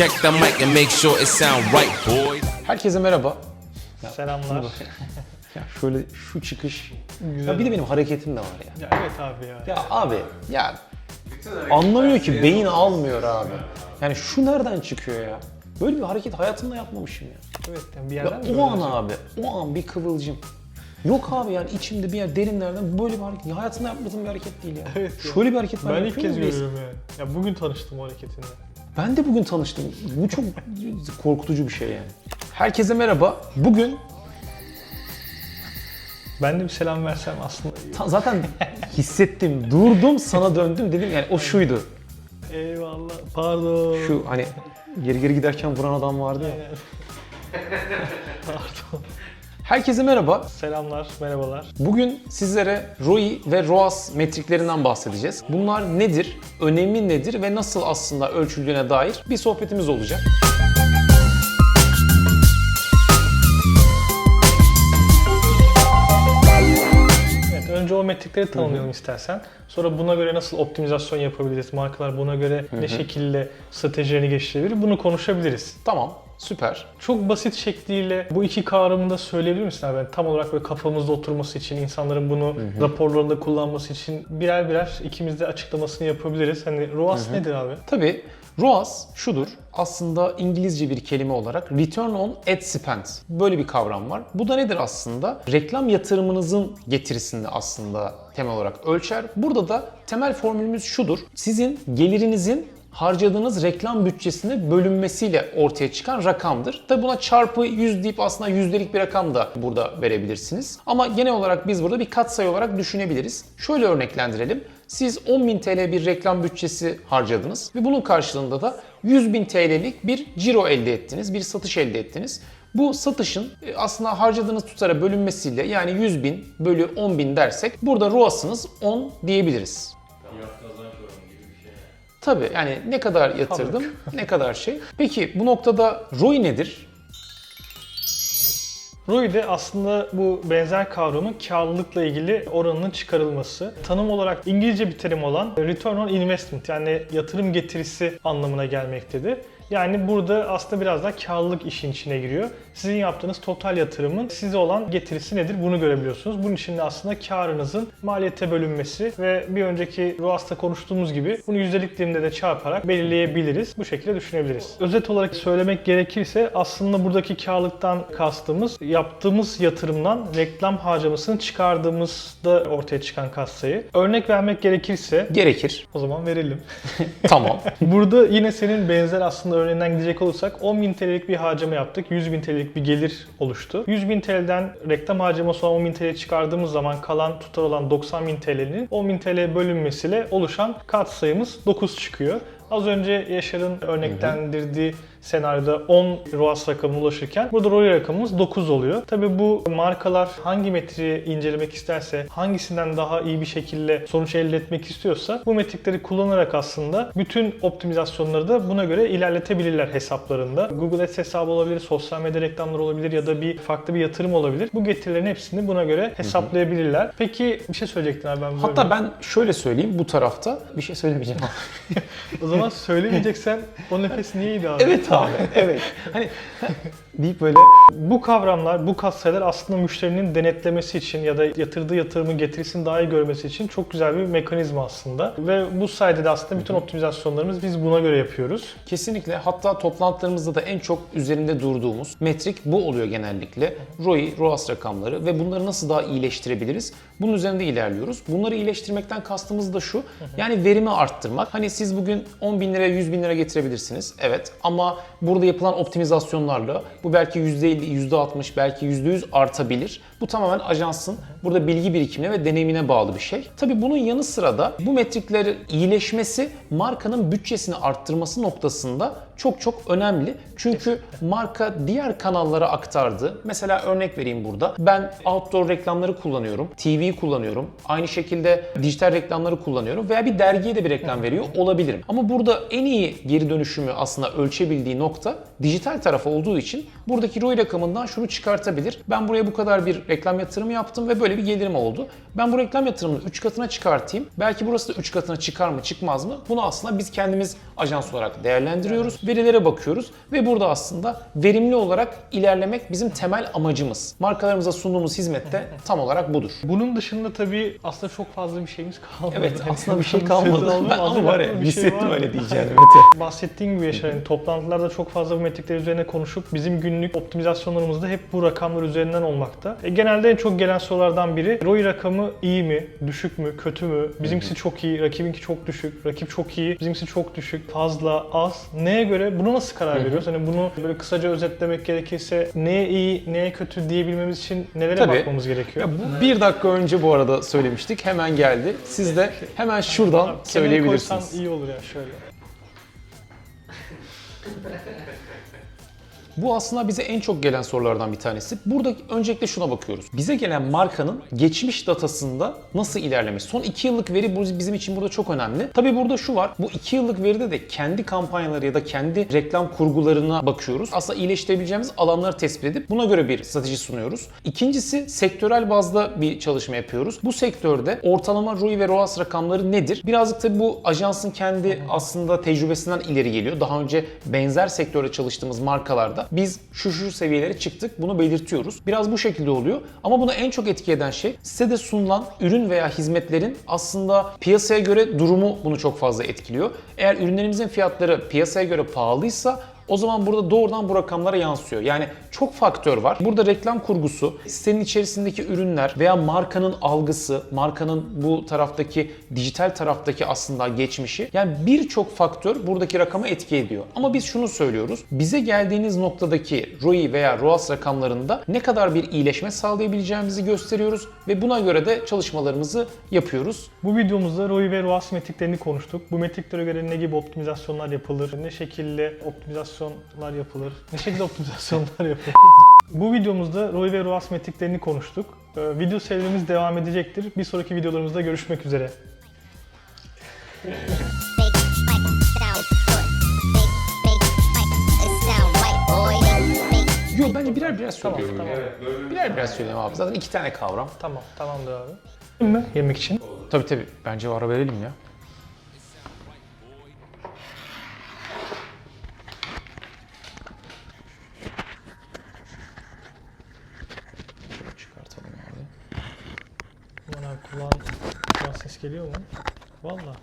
Check the mic and make sure it sound right, boys. Herkese merhaba. Selamlar. Ya şöyle şu çıkış. Güzel. Ya bir de benim hareketim de var ya. Ya evet abi ya. Ya abi ya anlamıyor ki beyin almıyor abi. Yani şu nereden çıkıyor ya? Böyle bir hareket hayatımda yapmamışım ya. Evet yani bir Ya yerden mi o an abi, o an bir kıvılcım. Yok abi yani içimde bir yer derinlerden böyle bir hareket. Ya hayatımda yapmadığım bir hareket değil ya. Evet ya. Şöyle bir hareket ben, Ben ilk kez görüyorum yani. Ya bugün tanıştım o hareketinde. Ben de bugün tanıştım. Bu çok korkutucu bir şey yani. Herkese merhaba. Bugün Ben de bir selam versem aslında. ta- zaten hissettim, durdum, sana döndüm dedim yani o şuydu. Eyvallah. Pardon. Şu hani geri geri giderken vuran adam vardı ya. Pardon. Herkese merhaba. Selamlar, merhabalar. Bugün sizlere ROI ve ROAS metriklerinden bahsedeceğiz. Bunlar nedir, önemi nedir ve nasıl aslında ölçüldüğüne dair bir sohbetimiz olacak. Önce o metrikleri tanımlayalım istersen. Sonra buna göre nasıl optimizasyon yapabiliriz? Markalar buna göre ne şekilde stratejilerini geliştirebilir? Bunu konuşabiliriz. Tamam, süper. Çok basit şekliyle bu iki kavramı da söyleyebilir misin abi? Yani tam olarak böyle kafamızda oturması için, insanların bunu raporlarında kullanması için birer birer ikimiz de açıklamasını yapabiliriz. Hani ROAS nedir abi? Tabii ROAS şudur. Aslında İngilizce bir kelime olarak Return on Ad Spend. Böyle bir kavram var. Bu da nedir aslında? Reklam yatırımınızın getirisini aslında temel olarak ölçer. Burada da temel formülümüz şudur. Sizin gelirinizin harcadığınız reklam bütçesine bölünmesiyle ortaya çıkan rakamdır. Tabi buna çarpı 100 deyip aslında yüzdelik bir rakam da burada verebilirsiniz. Ama genel olarak biz burada bir katsayı olarak düşünebiliriz. Şöyle örneklendirelim. Siz 10.000 TL bir reklam bütçesi harcadınız ve bunun karşılığında da 100.000 TL'lik bir ciro elde ettiniz, bir satış elde ettiniz. Bu satışın e, aslında harcadığınız tutara bölünmesiyle yani 100.000 bölü 10.000 dersek burada ROAS'ınız 10 diyebiliriz. Tabii yani ne kadar yatırdım, ne kadar şey. Peki bu noktada ROI nedir? ROI de aslında bu benzer kavramın karlılıkla ilgili oranının çıkarılması. Tanım olarak İngilizce bir terim olan Return on Investment yani yatırım getirisi anlamına gelmektedir. Yani burada aslında biraz daha karlılık işin içine giriyor. Sizin yaptığınız total yatırımın size olan getirisi nedir bunu görebiliyorsunuz. Bunun için de aslında karınızın maliyete bölünmesi ve bir önceki ROAS'ta konuştuğumuz gibi bunu yüzdelik dilimde de çarparak belirleyebiliriz. Bu şekilde düşünebiliriz. Özet olarak söylemek gerekirse aslında buradaki karlılıktan kastımız yaptığımız yatırımdan reklam harcamasını çıkardığımızda ortaya çıkan katsayı. Örnek vermek gerekirse Gerekir. o zaman verelim. Tamam. Burada yine senin benzer aslında örneğinden gidecek olursak 10.000 TL'lik bir harcama yaptık. 100.000 TL'lik bir gelir oluştu. 100.000 TL'den reklam harcaması olan 10.000 TL çıkardığımız zaman kalan tutar olan 90.000 TL'nin 10.000 TL bölünmesiyle oluşan katsayımız 9 çıkıyor. Az önce Yaşar'ın örneklendirdiği senaryoda 10 ROAS rakamına ulaşırken burada ROI rakamımız 9 oluyor. Tabi bu markalar hangi metriği incelemek isterse, hangisinden daha iyi bir şekilde sonuç elde etmek istiyorsa bu metrikleri kullanarak aslında bütün optimizasyonları da buna göre ilerletebilirler hesaplarında. Google Ads hesabı olabilir, sosyal medya reklamları olabilir ya da bir farklı bir yatırım olabilir. Bu getirilerin hepsini buna göre hesaplayabilirler. Peki bir şey söyleyecektin abi ben Hatta ben şöyle söyleyeyim bu tarafta bir şey söylemeyeceğim. O zaman söylemeyeceksen o nefes niyeydi abi? evet abi. Evet. Hani deyip böyle Bu kavramlar, bu katsayılar aslında müşterinin denetlemesi için ya da yatırdığı yatırımın getirisini daha iyi görmesi için çok güzel bir mekanizma aslında. Ve bu sayede de aslında bütün optimizasyonlarımız biz buna göre yapıyoruz. Kesinlikle. Hatta toplantılarımızda da en çok üzerinde durduğumuz metrik bu oluyor genellikle. ROI, ROAS rakamları ve bunları nasıl daha iyileştirebiliriz? Bunun üzerinde ilerliyoruz. Bunları iyileştirmekten kastımız da şu. Yani verimi arttırmak. Hani siz bugün 10 bin liraya 100 bin lira getirebilirsiniz. Evet. Ama burada yapılan optimizasyonlarla bu belki %50, %60, belki %100 artabilir. Bu tamamen ajansın burada bilgi birikimine ve deneyimine bağlı bir şey. Tabii bunun yanı sıra da bu metriklerin iyileşmesi markanın bütçesini arttırması noktasında çok çok önemli. Çünkü marka diğer kanallara aktardı. Mesela örnek vereyim burada. Ben outdoor reklamları kullanıyorum. TV kullanıyorum. Aynı şekilde dijital reklamları kullanıyorum. Veya bir dergiye de bir reklam veriyor olabilirim. Ama burada en iyi geri dönüşümü aslında ölçebildiği nokta dijital taraf olduğu için buradaki ROI rakamından şunu çıkartabilir. Ben buraya bu kadar bir reklam yatırımı yaptım ve böyle bir gelirim oldu. Ben bu reklam yatırımını 3 katına çıkartayım. Belki burası da 3 katına çıkar mı çıkmaz mı? Bunu aslında biz kendimiz ajans olarak değerlendiriyoruz. Verilere bakıyoruz ve burada aslında verimli olarak ilerlemek bizim temel amacımız. Markalarımıza sunduğumuz hizmette tam olarak budur. Bunun dışında tabii aslında çok fazla bir şeyimiz kalmadı. Evet aslında bir şey sözü kalmadı. Ben ama var ya bir şey hissettim var. öyle diyeceğini Mete. Bahsettiğim gibi Yaşar, hani toplantılarda çok fazla bu metrikler üzerine konuşup bizim günlük optimizasyonlarımız da hep bu rakamlar üzerinden olmakta. E, genelde en çok gelen sorulardan biri ROI rakamı iyi mi, düşük mü, kötü mü? Bizimkisi çok iyi, rakibinki çok düşük, rakip çok iyi, bizimkisi çok düşük, fazla, az. Neye göre? Buna nasıl karar veriyoruz? Hani bunu böyle kısaca özetlemek gerekirse neye iyi, neye kötü diyebilmemiz için nelere Tabii. bakmamız gerekiyor? Ya bu bir dakika önce bu arada söylemiştik. Hemen geldi. Siz de hemen şuradan Kenara söyleyebilirsiniz. koysan iyi olur ya şöyle. Bu aslında bize en çok gelen sorulardan bir tanesi. Burada öncelikle şuna bakıyoruz. Bize gelen markanın geçmiş datasında nasıl ilerlemiş? Son 2 yıllık veri bizim için burada çok önemli. Tabii burada şu var. Bu 2 yıllık veride de kendi kampanyaları ya da kendi reklam kurgularına bakıyoruz. Aslında iyileştirebileceğimiz alanları tespit edip buna göre bir strateji sunuyoruz. İkincisi sektörel bazda bir çalışma yapıyoruz. Bu sektörde ortalama ROI ve ROAS rakamları nedir? Birazcık tabii bu ajansın kendi aslında tecrübesinden ileri geliyor. Daha önce benzer sektörde çalıştığımız markalarda biz şu şu seviyelere çıktık bunu belirtiyoruz. Biraz bu şekilde oluyor. Ama buna en çok etki eden şey size de sunulan ürün veya hizmetlerin aslında piyasaya göre durumu bunu çok fazla etkiliyor. Eğer ürünlerimizin fiyatları piyasaya göre pahalıysa o zaman burada doğrudan bu rakamlara yansıyor. Yani çok faktör var. Burada reklam kurgusu, sitenin içerisindeki ürünler veya markanın algısı, markanın bu taraftaki dijital taraftaki aslında geçmişi. Yani birçok faktör buradaki rakama etki ediyor. Ama biz şunu söylüyoruz. Bize geldiğiniz noktadaki ROI veya ROAS rakamlarında ne kadar bir iyileşme sağlayabileceğimizi gösteriyoruz ve buna göre de çalışmalarımızı yapıyoruz. Bu videomuzda ROI ve ROAS metriklerini konuştuk. Bu metriklere göre ne gibi optimizasyonlar yapılır, ne şekilde optimizasyonlar yapılır, ne şekilde optimizasyonlar yapılır. Bu videomuzda ROI ve ROAS metriklerini konuştuk. Ee, Video serimiz devam edecektir. Bir sonraki videolarımızda görüşmek üzere. Yok bence birer birer Tamam, söylüyorum. tamam. Birer birer söyleyeyim abi. Zaten iki tane kavram. Tamam, tamamdır abi. Mi? Yemek için. Tabii tabii. Bence ara verelim ya. Geliyor mu? Valla.